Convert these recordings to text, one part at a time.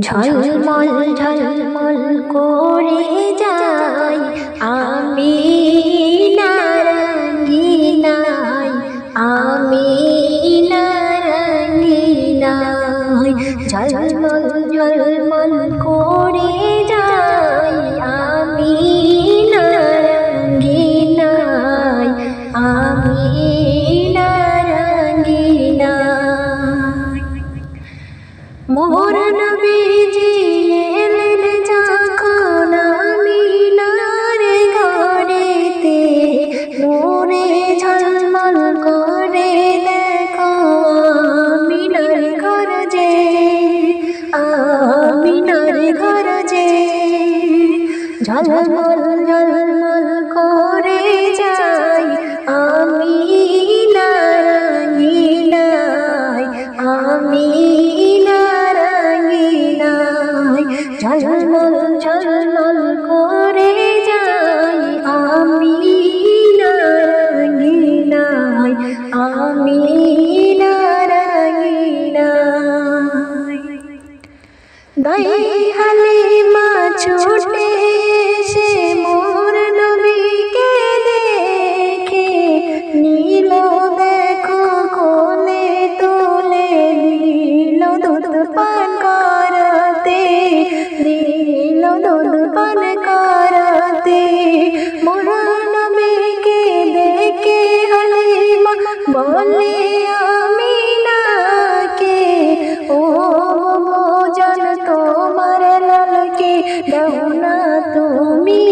ঝলমল ঝলমল করে যাই। আমি নারঙ্গিনাই আমি নারঙ্গিনাই। ঝলমল ঝলমল করে ঝলমল ঝলমল করে যাই। আমি নারায়ণাই আমি নারায়ণাই ঝলমল ঝলমল করে যাই। আমি নারায়ণাই আমি নারায়ণাই দাই হালিমা ছুটে এসে মোর নবীকে দেখে নীল দেখো কোলে তোলে দিল দুধ পান করতে দিল দুধ পান করতে। মোর নবীকে দেখে হালিমা বলে তোমার লালকে দাও না তুমি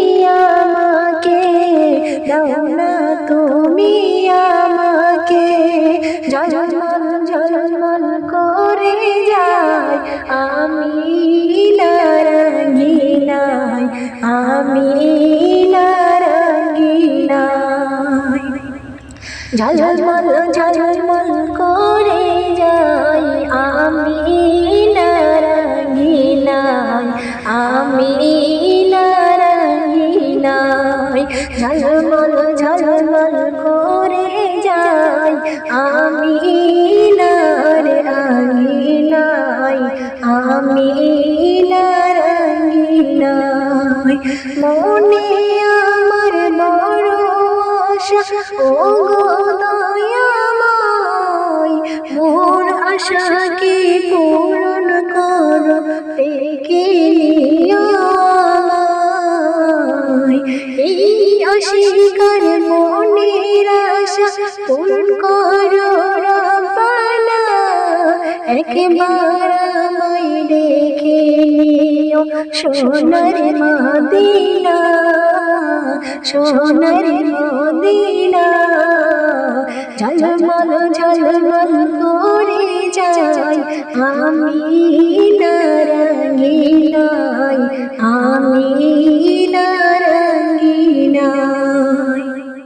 আমাকে দাও না, তুমি আমাকে ঝলমল ঝলমল করে যায় আমি নারঙ্গিনাই আমি নারঙ্গিনাই। ঝলমল ঝলমল করে যাই আমি নারঙ্গিনাই ঝলমল ঝলমল করে যাই আমি নারঙ্গিনাই আমি নারঙ্গিনাই মনে আমার বড় আশা ও গো অস্বীকার মনের আশা সোনার মদিনা সোনার মদিনা। ঝলমল ঝলমল করে যাই আমি